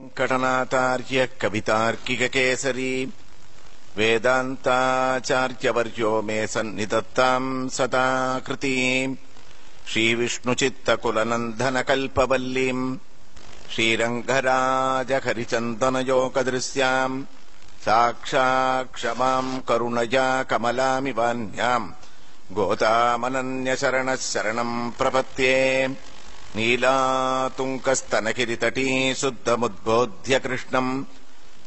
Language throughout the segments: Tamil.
वेङ्कटनाथार्य कवितार्किककेसरी वेदान्ताचार्यवर्यो मे सन्निधत्ताम् सदा कृतीम् श्रीविष्णुचित्तकुलनन्दनकल्पवल्लीम् श्रीरङ्गराजहरिचन्दनयोगदृश्याम् साक्षाक्षमाम् करुणया कमलामिवान्याम् गोतामनन्यशरणः शरणम् प्रपत्ये नीलातुङ्कस्तनगिरितटी शुद्धमुद्बोध्य कृष्णम्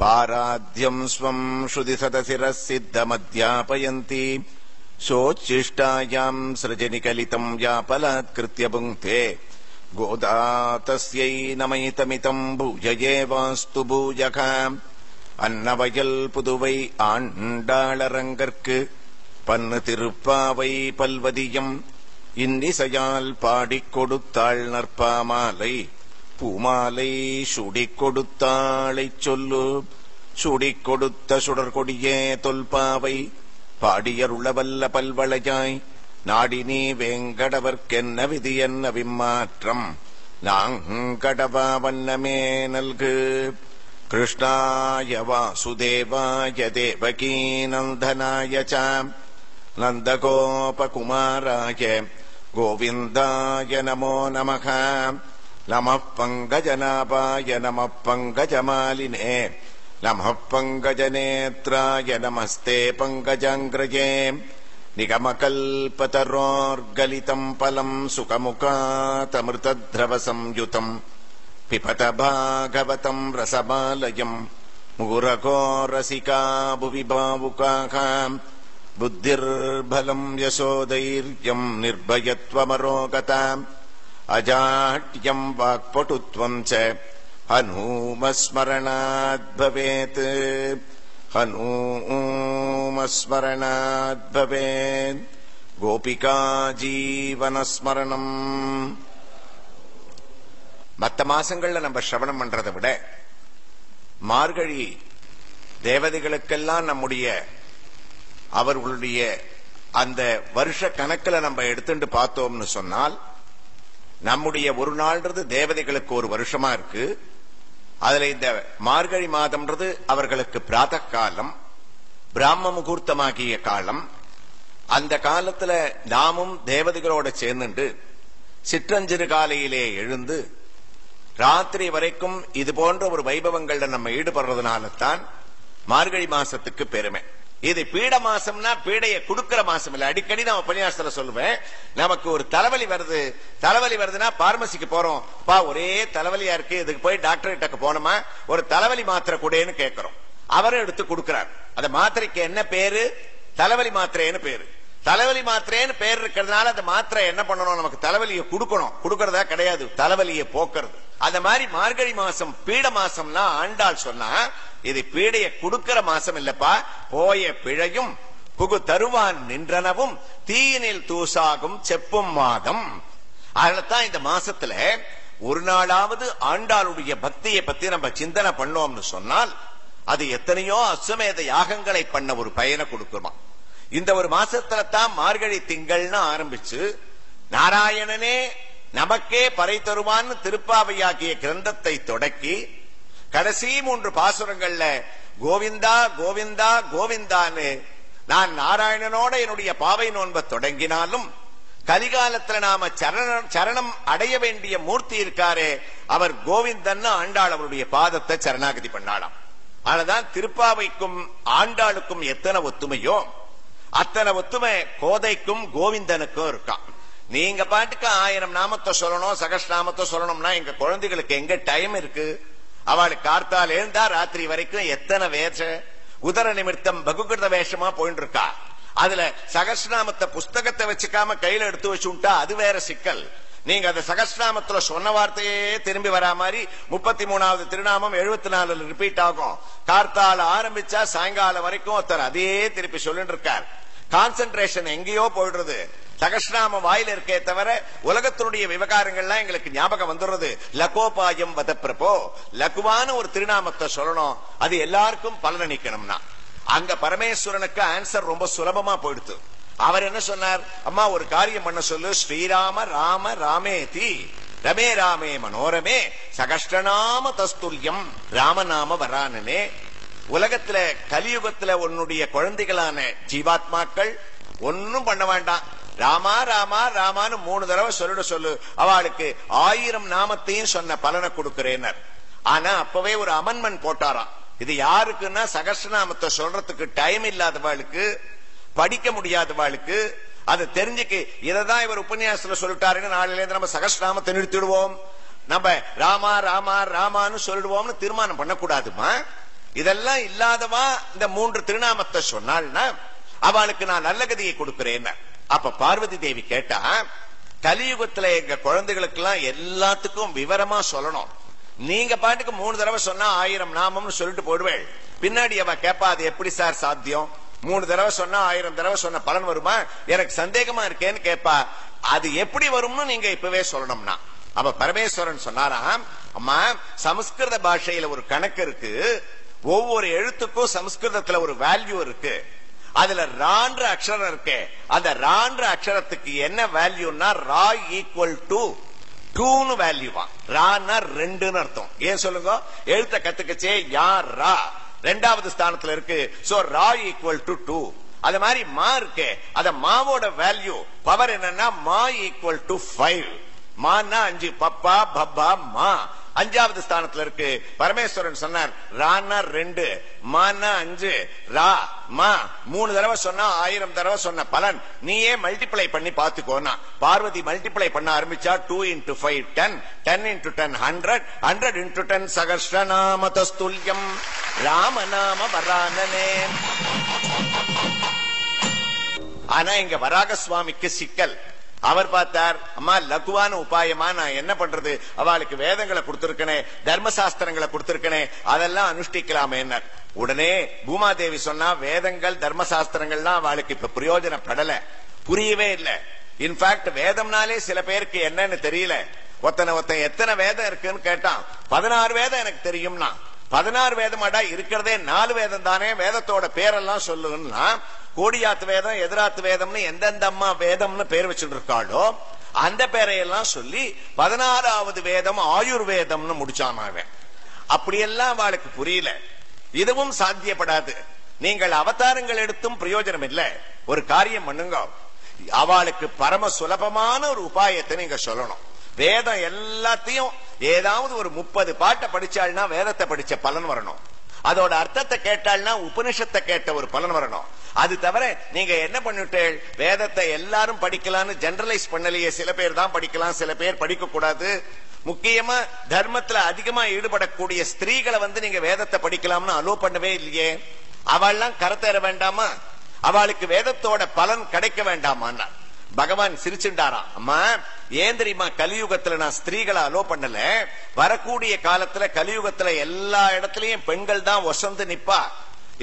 पाराध्यम् स्वम् श्रुतिसदशिरः सिद्धमध्यापयन्ति शोच्छिष्टायाम् सृजनिकलितम् यापलात्कृत्य पुङ्क्ते गोदा तस्यै नमयितमितम् भूयये वास्तु भूयः அன்னவயல் புதுவை ஆண்டாளரங்கற்கு பன்னு திருப்பாவை பல்வதியம் இன்னிசையால் பாடிக் கொடுத்தாள் நற்பாமாலை. பூமாலை சுடிக் கொடுத்தாளைச் சொல்லு. சுடிக் கொடுத்த சுடர்கொடியே தொல்பாவை. பாடியருளவல்ல பல்வளையாய். நாடினி வேங்கடவர்க்கென்ன விதி என்ன விம்மாற்றம். நாங்கடவா வண்ணமே நல்கு. கிருஷ்ணாய வாசுதேவாய தேவகீநந்தனாய நந்தகோபகுமாராய गोविन्दाय नमो नमः। नमः पङ्कजनाभाय नमः पङ्कजमालिने। नमः पङ्कजनेत्राय नमस्ते पङ्कजाङ्ग्रजे निगमकल्पतरोर्गलितम् फलम् सुखमुखातमृतद्रवसंयुतम् पिबत भागवतम् रसबालयम् मुहुरको रसिका भुवि भावुकाः बुद्धिर्बलम् यशोदैर्यम् निर्भयत्वमरोगता अजाट्यम् वाक्पटुत्वम् च हनूमस्मरणाद् भवेत् हनूमस्मरणाद् भवेत् गोपिका जीवनस्मरणम् மத்த மாசங்கள்ல நம்ம சிரவணம் பண்றதை விட மார்கழி தேவதைகளுக்கெல்லாம் நம்முடைய அவர்களுடைய அந்த வருஷ கணக்கில் நம்ம எடுத்துட்டு பார்த்தோம்னு சொன்னால் நம்முடைய ஒரு நாள்ன்றது தேவதைகளுக்கு ஒரு வருஷமா இருக்கு. அதுல இந்த மார்கழி மாதம்ன்றது அவர்களுக்கு பிராத காலம் பிராம முகூர்த்தமாகிய காலம். அந்த காலத்துல நாமும் தேவதைகளோட சேர்ந்துண்டு சிற்றஞ்சிறு காலையிலே எழுந்து ராத்திரி வரைக்கும் இது போன்ற ஒரு வைபவங்கள்ல நம்ம ஈடுபடுறதுனால தான் மார்கழி மாசத்துக்கு பெருமை. இது பீட மாசம்னா பீடைய கொடுக்கிற மாசம் இல்ல. அடிக்கடி நான் உபன்யாசத்துல சொல்லுவேன் நமக்கு ஒரு தலைவலி வருது. தலைவலி வருதுன்னா பார்மசிக்கு போறோம். பா ஒரே தலைவலியா இருக்கு. இதுக்கு போய் டாக்டர் கிட்ட போனோமா? ஒரு தலைவலி மாத்திரை கூடன்னு கேட்கிறோம் அவரும் எடுத்து கொடுக்கிறார். அந்த மாத்திரைக்கு என்ன பேரு? தலைவலி மாத்திரைன்னு பேரு. தலைவலி மாத்திரைன்னு பேர் இருக்கிறதுனால அந்த மாத்திரை என்ன பண்ணணும்? நமக்கு தலைவலியை கொடுக்கணும். கொடுக்கறதா கிடையாது. தலைவலியை போக்குறது. அந்த மாதிரி மார்கழி மாசம் பீட மாசம்னா ஆண்டாள் சொன்னா இது பீடைய கொடுக்கிற மாசம் இல்லப்பா. போய பிழையும் புகு தருவான் நின்றனவும் தீயினில் தூசாகும் செப்பும் மாதம். அதனாலதான் இந்த மாசத்துல ஒரு நாளாவது ஆண்டாளுடைய பக்தியை பத்தி நம்ம சிந்தனை பண்ணோம்னு சொன்னால் அது எத்தனையோ அஸ்வமேத யாகங்களை பண்ண ஒரு பயனை கொடுக்குமா இந்த ஒரு மாசத்துல தான் மார்கழி திங்கள்னு ஆரம்பிச்சு நாராயணனே நமக்கே பறை தருவான்னு திருப்பாவையாகிய கிரந்தத்தை தொடக்கி கடைசி மூன்று பாசுரங்கள்ல கோவிந்தா கோவிந்தா கோவிந்தான்னு நான் நாராயணனோட என்னுடைய பாவை நோன்ப தொடங்கினாலும் கலிகாலத்துல நாம சரணம் சரணம் அடைய வேண்டிய மூர்த்தி இருக்காரே அவர் கோவிந்தன் ஆண்டாள் அவருடைய பாதத்தை சரணாகதி பண்ணாளாம். ஆனதான் திருப்பாவைக்கும் ஆண்டாளுக்கும் எத்தனை ஒத்துமையோ அத்தனை ஒத்துமை கோதைக்கும் கோவிந்தனுக்கும் இருக்கான் நீங்க பாட்டுக்கு ஆயிரம் நாமத்தை சொல்லணும் சகஸ்நாமத்தை சொல்லணும்னா எங்க குழந்தைகளுக்கு எங்க டைம் இருக்கு? அவளுக்கு கார்த்தால் எழுந்தா ராத்திரி வரைக்கும் எத்தனை வேஷ? உதர நிமித்தம் பகுகிருத வேஷமா போயிட்டு இருக்கா அதுல சகஸ்நாமத்தை புஸ்தகத்தை வச்சுக்காம கையில எடுத்து வச்சுட்டா அது வேற சிக்கல். நீங்க அந்த சகஸ்நாமத்துல சொன்ன வார்த்தையே திரும்பி வரா மாதிரி முப்பத்தி மூணாவது திருநாமம் எழுபத்தி நாலுல ரிப்பீட் ஆகும். கார்த்தால ஆரம்பிச்சா சாயங்காலம் வரைக்கும் ஒருத்தர் அதே திருப்பி சொல்லிட்டு இருக்கார் கான்சென்ட்ரேஷன் எங்கேயோ போயிடுறது. சகஸ்நாம வாயில இருக்கே தவிர உலகத்தினுடைய விவகாரங்கள்லாம் எங்களுக்கு ஞாபகம் வந்துடுறது. லகோபாயம் வத லகுவான ஒரு திருநாமத்தை சொல்லணும். அது எல்லாருக்கும் பலனளிக்கணும்னா. அங்க பரமேஸ்வரனுக்கு ஆன்சர் ரொம்ப சுலபமா போயிடுத்து. அவர் என்ன சொன்னார்? அம்மா ஒரு காரியம் பண்ண சொல்லு. ஸ்ரீராம ராம ராமேதி. ரமே ராமே மனோரமே. சகஷ்டநாம தஸ்துல்யம். ராமநாம வரானனே. உலகத்துல கலியுகத்துல உன்னுடைய குழந்தைகளான ஜீவாத்மாக்கள் ஒன்னும் பண்ண வேண்டாம். ராமா ராமா ராமான்னு மூணு தடவை சொல்லிட சொல்லு. அவளுக்கு ஆயிரம் நாமத்தையும் சொன்ன பலனை கொடுக்கிறேனர். ஆனா அப்பவே ஒரு அமன்மன் போட்டாராம். இது யாருக்குன்னா சகசநாமத்தை சொல்றதுக்கு டைம் இல்லாதவாளுக்கு படிக்க முடியாதவாளுக்கு அதை தெரிஞ்சுக்கு இதான் இவர் உபன்யாசத்துல சொல்லிட்டாருன்னு நாளையில இருந்து நம்ம சகசநாமத்தை நிறுத்திடுவோம். நம்ம ராமா ராமா ராமான்னு சொல்லிடுவோம்னு தீர்மானம் பண்ணக்கூடாதுமா? இதெல்லாம் இல்லாதவா இந்த மூன்று திருநாமத்தை சொன்னாள்னா அவளுக்கு நான் நல்ல கதியை கொடுக்கிறேன். அப்ப பார்வதி தேவி கேட்டா கலியுகத்துல எங்க குழந்தைகளுக்கு எல்லாம் எல்லாத்துக்கும் விவரமா சொல்லணும். நீங்க பாட்டுக்கு மூணு தடவை சொன்னா ஆயிரம் நாமம்னு சொல்லிட்டு போடுவேள். பின்னாடி அவ கேப்பா அது எப்படி சார் சாத்தியம்? மூணு தடவை சொன்னா ஆயிரம் தடவை சொன்ன பலன் வருமா? எனக்கு சந்தேகமா இருக்கேன்னு கேப்பா. அது எப்படி வரும்னு நீங்க இப்பவே சொல்லணும்னா. அப்ப பரமேஸ்வரன் சொன்னாராம் அம்மா சமஸ்கிருத பாஷையில ஒரு கணக்கு இருக்கு. ஒவ்வொரு எழுத்துக்கும் சமஸ்கிருதத்துல ஒரு வேல்யூ இருக்கு. அதுல ரான்ற அக்ஷரம் இருக்கு. அந்த ரான்ற அக்ஷரத்துக்கு என்ன வேல்யூன்னா ரா ஈக்குவல் டு டூன்னு வேல்யூவா ரான்னா ரெண்டுன்னு அர்த்தம். ஏன் சொல்லுங்க? எழுத்த கத்துக்கச்சே யா ரா. ரெண்டாவது ஸ்தானத்துல இருக்கு. சோ ரா ஈக்குவல் டு டூ அது மாதிரி மா இருக்கு. அத மாவோட வேல்யூ பவர் என்னன்னா மா ஈக்குவல் டு ஃபைவ் மான்னா அஞ்சு. பப்பா பப்பா மா. அஞ்சாவது ஸ்தானத்துல இருக்கு. பரமேஸ்வரன் சொன்னார் ரான்னா ரெண்டு மானா அஞ்சு ரா மா மூணு தடவை சொன்னா ஆயிரம் தடவை சொன்ன பலன். நீயே மல்டிப்ளை பண்ணி பாத்துக்கோனா பார்வதி மல்டிப்ளை பண்ண ஆரம்பிச்சா two into five ten ten into ten hundred hundred into ten Sahasranama தஸ்துல்யம் ராமநாம வரானனே. ஆனா இங்க வராக சுவாமிக்கு சிக்கல். அவர் பார்த்தார் அம்மா லகுவான உபாயமா நான் என்ன பண்றது? அவளுக்கு வேதங்களை கொடுத்திருக்கனே தர்மசாஸ்திரங்களை கொடுத்திருக்கனே அதெல்லாம் அனுஷ்டிக்கலாமே உடனே பூமாதேவி சொன்னா வேதங்கள் தர்மசாஸ்திரங்கள்லாம் அவளுக்கு இப்ப பிரயோஜனப்படல. புரியவே இல்லை. இன்ஃபேக்ட் வேதம்னாலே சில பேருக்கு என்னன்னு தெரியல. ஒத்தனை ஒத்தன் எத்தனை வேதம் இருக்குன்னு கேட்டான். பதினாறு வேதம் எனக்கு தெரியும்னா பதினாறு வேதமாடா இருக்கிறதே நாலு வேதம் தானே வேதத்தோட பேரெல்லாம் சொல்லுன்னா கோடியாத்து வேதம் எதிராத்து வேதம்னு எந்தெந்த அம்மா வேதம்னு பேர் வச்சுட்டு இருக்காளோ அந்த பேரையெல்லாம் சொல்லி பதினாறாவது வேதம் ஆயுர்வேதம்னு முடிச்சானாவே அவன். அப்படியெல்லாம் அவளுக்கு புரியல. இதுவும் சாத்தியப்படாது. நீங்கள் அவதாரங்கள் எடுத்தும் பிரயோஜனம் இல்லை. ஒரு காரியம் பண்ணுங்க. அவளுக்கு பரம சுலபமான ஒரு உபாயத்தை நீங்க சொல்லணும். வேதம் எல்லாத்தையும் ஏதாவது ஒரு முப்பது பாட்டை படிச்சாள்னா வேதத்தை படிச்ச பலன் வரணும். அதோட அர்த்தத்தை கேட்டாள்னா உபனிஷத்தை கேட்ட ஒரு பலன் வரணும். அது தவிர நீங்க என்ன பண்ணிட்டேள்? வேதத்தை எல்லாரும் படிக்கலாம்னு ஜெனரலைஸ் பண்ணலையே. சில பேர் தான் படிக்கலாம் சில பேர் படிக்க கூடாது. முக்கியமா தர்மத்துல அதிகமா ஈடுபடக்கூடிய ஸ்திரீகளை வந்து நீங்க வேதத்தை படிக்கலாம்னு அலோ பண்ணவே இல்லையே. அவள்லாம் கரத்தேற வேண்டாமா? அவளுக்கு வேதத்தோட பலன் கிடைக்க வேண்டாமான்னா பகவான் சிரிச்சுண்டாராம் அம்மா ஏன் தெரியுமா கலியுகத்துல நான் ஸ்திரீகளை அலோ பண்ணல. வரக்கூடிய காலத்துல கலியுகத்துல எல்லா இடத்துலயும் பெண்கள் தான் வசந்து நிப்பா.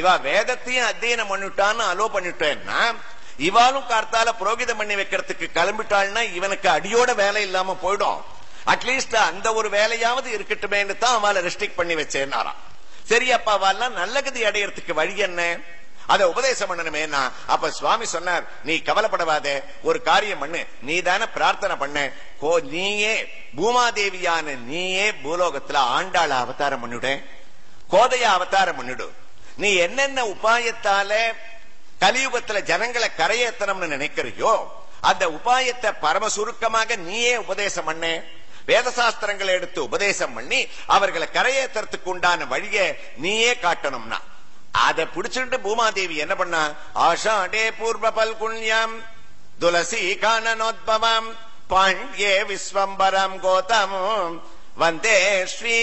இவ வேதத்தையும் அத்தியனம் பண்ணிட்டான்னு அலோ பண்ணிட்டேன்னா இவாலும் கார்த்தால புரோகிதம் பண்ணி வைக்கிறதுக்கு கிளம்பிட்டாள்னா இவனுக்கு அடியோட வேலை இல்லாம போயிடும். அட்லீஸ்ட் அந்த ஒரு வேலையாவது இருக்கட்டுமேன்னு தான் அவளை ரெஸ்ட்ரிக்ட் பண்ணி வச்சேன்னாராம். சரி அப்பா அவெல்லாம் நல்ல கதி அடையறதுக்கு வழி என்ன? அதை உபதேசம் பண்ணணுமே அப்ப சுவாமி சொன்னார் நீ கவலைப்படவாதே. ஒரு காரியம் பண்ணு. நீ தானே பிரார்த்தனை பண்ண. கோ நீயே பூமாதேவியான நீயே பூலோகத்துல ஆண்டாள அவதாரம் பண்ணிவிட. கோதைய அவதாரம் பண்ணிடு நீ என்னென்ன உபாயத்தால கலியுகத்துல ஜனங்களை கரையேத்தனம்னு நினைக்கிறியோ அந்த உபாயத்தை பரம சுருக்கமாக நீயே உபதேசம் பண்ண. வேதசாஸ்திரங்களை எடுத்து உபதேசம் பண்ணி அவர்களை கரையேத்துறதுக்கு உண்டான வழியை நீயே காட்டணும்னா. அதை பிடிச்சிட்டு பூமாதேவி என்ன பண்ணா? ஆஷாடே பூர்வ பல்குண்யம் துளசி காணனோத்பவம் பாண்டியே விஸ்வம்பரம் கோதமும் வந்தே ஸ்ரீ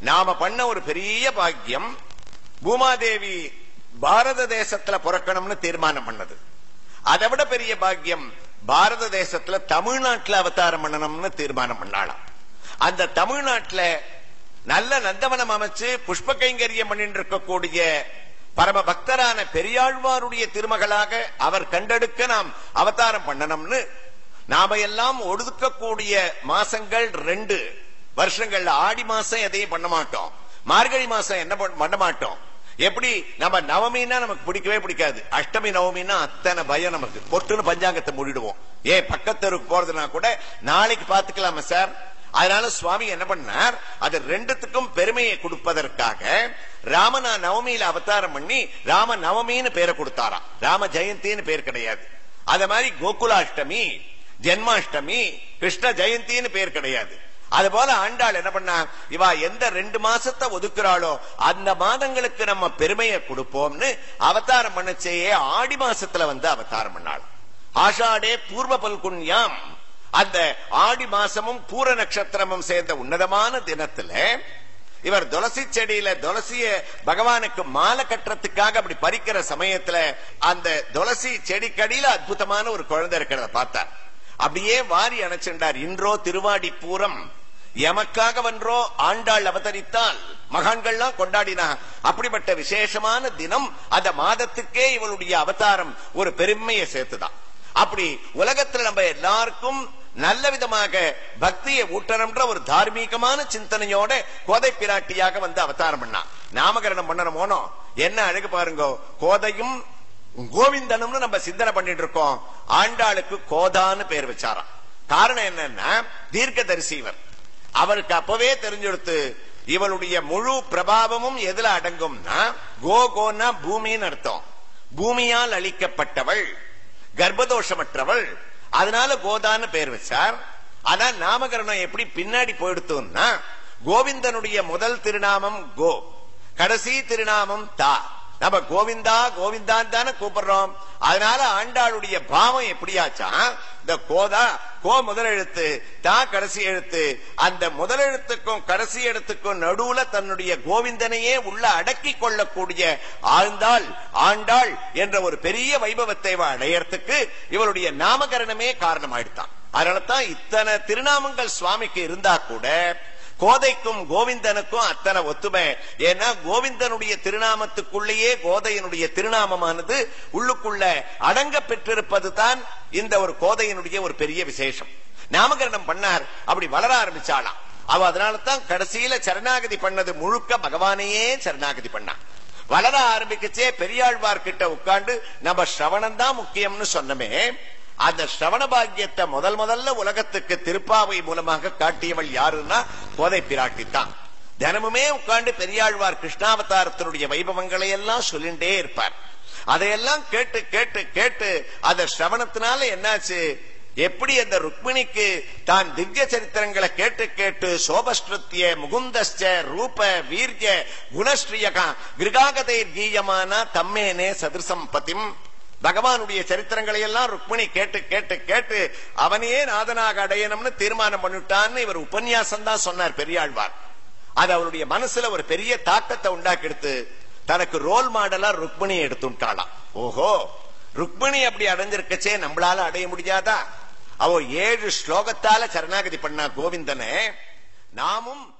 நாம பண்ண ஒரு பெரிய பாக்கியம் பூமாதேவி பாரத தேசத்துல பிறக்கணும்னு தீர்மானம் பண்ணது. அதை விட பெரிய பாக்கியம் பாரத தேசத்துல தமிழ்நாட்டுல அவதாரம் பண்ணணும்னு தீர்மானம் பண்ணாளாம். அந்த தமிழ்நாட்டுல நல்ல நந்தவனம் அமைச்சு புஷ்ப கைங்கரியம் பண்ணிட்டு இருக்கக்கூடிய பரம பக்தரான பெரியாழ்வாருடைய திருமகளாக அவர் கண்டெடுக்க நாம் அவதாரம் பண்ணணும்னு நாம எல்லாம் ஒடுக்கக்கூடிய மாசங்கள் ரெண்டு. வருஷங்கள்ல ஆடி மாசம் எதையும் பண்ண மாட்டோம். மார்கழி மாசம் என்ன பண்ண மாட்டோம். எப்படி? நம்ம நவமின்னா நமக்கு பிடிக்கவே பிடிக்காது. அஷ்டமி நவமின்னா அத்தனை பயம் நமக்கு. பொட்டுன்னு பஞ்சாங்கத்தை மூடிடுவோம். ஏன் பக்கத்தருக்கு போறதுனா கூட நாளைக்கு பாத்துக்கலாமா சார். அதனால சுவாமி என்ன பண்ணார்? அது ரெண்டுத்துக்கும் பெருமையை கொடுப்பதற்காக ராமனா நவமியில அவதாரம் பண்ணி ராம நவமின்னு பேரை கொடுத்தாராம். ராம ஜெயந்தின்னு பேர் கிடையாது. அத மாதிரி கோகுலாஷ்டமி ஜென்மாஷ்டமி கிருஷ்ண ஜெயந்தின்னு பேர் கிடையாது. அது போல ஆண்டாள் என்ன பண்ணா இவா எந்த ரெண்டு மாசத்தை ஒதுக்குறாளோ அந்த மாதங்களுக்கு நம்ம பெருமையை கொடுப்போம்னு அவதாரம் பண்ணச்சேயே ஆடி மாசத்துல வந்து அவதாரம் பண்ணாள். ஆஷாடே பூர்வ பல்குன்யாம் அந்த ஆடி மாசமும் பூர நட்சத்திரமும் சேர்ந்த உன்னதமான தினத்துல இவர் துளசி செடியில துளசிய பகவானுக்கு மாலை கட்டுறதுக்காக அப்படி பறிக்கிற சமயத்துல அந்த துளசி செடிக்கடியில அற்புதமான ஒரு குழந்தை இருக்கிறத பார்த்தார். அப்படியே வாரி அணைச்சென்றார் இன்றோ திருவாடி பூரம். எமக்காக வென்றோ ஆண்டாள் அவதரித்தால் மகான்கள்லாம் கொண்டாடினா அப்படிப்பட்ட விசேஷமான தினம் அந்த மாதத்துக்கே இவளுடைய அவதாரம் ஒரு பெருமையை சேர்த்துதான். அப்படி உலகத்துல நம்ம எல்லாருக்கும் நல்ல விதமாக பக்தியை ஊட்டணும்ன்ற ஒரு தார்மீகமான சிந்தனையோட கோதை பிராட்டியாக வந்து அவதாரம் பண்ணா. நாமகரணம் பண்ணணுமோனோ? என்ன அழகு பாருங்க. கோதையும் கோவிந்தனும்னு நம்ம சிந்தனை பண்ணிட்டு இருக்கோம். ஆண்டாளுக்கு கோதான்னு பேர் வச்சாராம். காரணம் என்னன்னா தீர்க்க தரிசிவர் அவருக்கு அப்பவே தெரிஞ்செடுத்து இவளுடைய முழு பிரபாவமும் எதுல அடங்கும்னா கோ பூமின்னு அர்த்தம். பூமியால் அளிக்கப்பட்டவள் கர்ப்பதோஷமற்றவள் அதனால கோதான்னு பெயர் வச்சார். ஆனா நாமகரணம் எப்படி பின்னாடி போயிடுத்தோம்னா கோவிந்தனுடைய முதல் திருநாமம் கோ கடைசி திருநாமம் தா. நம்ம கோவிந்தா கோவிந்தான் தானே கூப்பிடுறோம். அதனால ஆண்டாளுடைய பாவம் எப்படியாச்சா? இந்த கோதா கோ முதல் எழுத்து தா கடைசி எழுத்து அந்த முதல் எழுத்துக்கும் கடைசி எழுத்துக்கும் நடுவுல தன்னுடைய கோவிந்தனையே உள்ள அடக்கி கொள்ளக்கூடிய ஆழ்ந்தாள் ஆண்டாள் என்ற ஒரு பெரிய வைபவத்தை அடையறதுக்கு இவருடைய நாமகரணமே காரணமாயிடுதான் அதனாலதான் இத்தனை திருநாமங்கள் சுவாமிக்கு இருந்தா கூட கோதைக்கும் கோவிந்தனுக்கும் அத்தனை ஒத்துமை. ஏன்னா கோவிந்தனுடைய திருநாமத்துக்குள்ளேயே கோதையனுடைய திருநாமமானது உள்ளுக்குள்ள அடங்க பெற்றிருப்பது தான் இந்த ஒரு கோதையினுடைய ஒரு பெரிய விசேஷம். நாமகரணம் பண்ணார் அப்படி வளர ஆரம்பிச்சாலாம் அவ அதனால தான் கடைசியில சரணாகதி பண்ணது முழுக்க பகவானையே சரணாகதி பண்ணா வளர ஆரம்பிக்கச்சே பெரியாழ்வார்கிட்ட உட்காந்து உட்கார்ந்து நம்ம சிரவணம் தான் முக்கியம்னு சொன்னமே அந்த ஸ்ரவண பாக்கியத்தை முதல் முதல்ல உலகத்துக்கு திருப்பாவை மூலமாக காட்டியவள் யாருன்னா கோதை பிராட்டித்தான் தினமுமே உட்கார்ந்து பெரியாழ்வார் கிருஷ்ணாவதாரத்தினுடைய வைபவங்களை எல்லாம் சொல்லிண்டே இருப்பார். அதையெல்லாம் கேட்டு கேட்டு கேட்டு அந்த ஸ்ரவணத்தினால என்னாச்சு? எப்படி அந்த ருக்மிணிக்கு தான் திவ்ய சரித்திரங்களை கேட்டு கேட்டு சோபஸ்ருத்திய முகுந்தஸ்ட ரூப வீர்ய குணஸ்ரீயகா கிருகாகதை கீயமான தம்மேனே சதிர்சம் பகவானுடைய சரித்திரங்களை எல்லாம் ருக்மிணி கேட்டு கேட்டு கேட்டு அவனையே நாதனாக அடையணும்னு தீர்மானம் பண்ணிட்டான்னு இவர் உபன்யாசம் தான் சொன்னார் பெரியாழ்வார். அது அவருடைய மனசுல ஒரு பெரிய தாக்கத்தை உண்டாக்கி எடுத்து தனக்கு ரோல் மாடலா ருக்மிணி எடுத்துட்டாளாம். ஓஹோ ருக்மிணி அப்படி அடைஞ்சிருக்கச்சே நம்மளால அடைய முடியாதா? அவ ஏழு ஸ்லோகத்தால சரணாகதி பண்ணா கோவிந்தனே நாமும்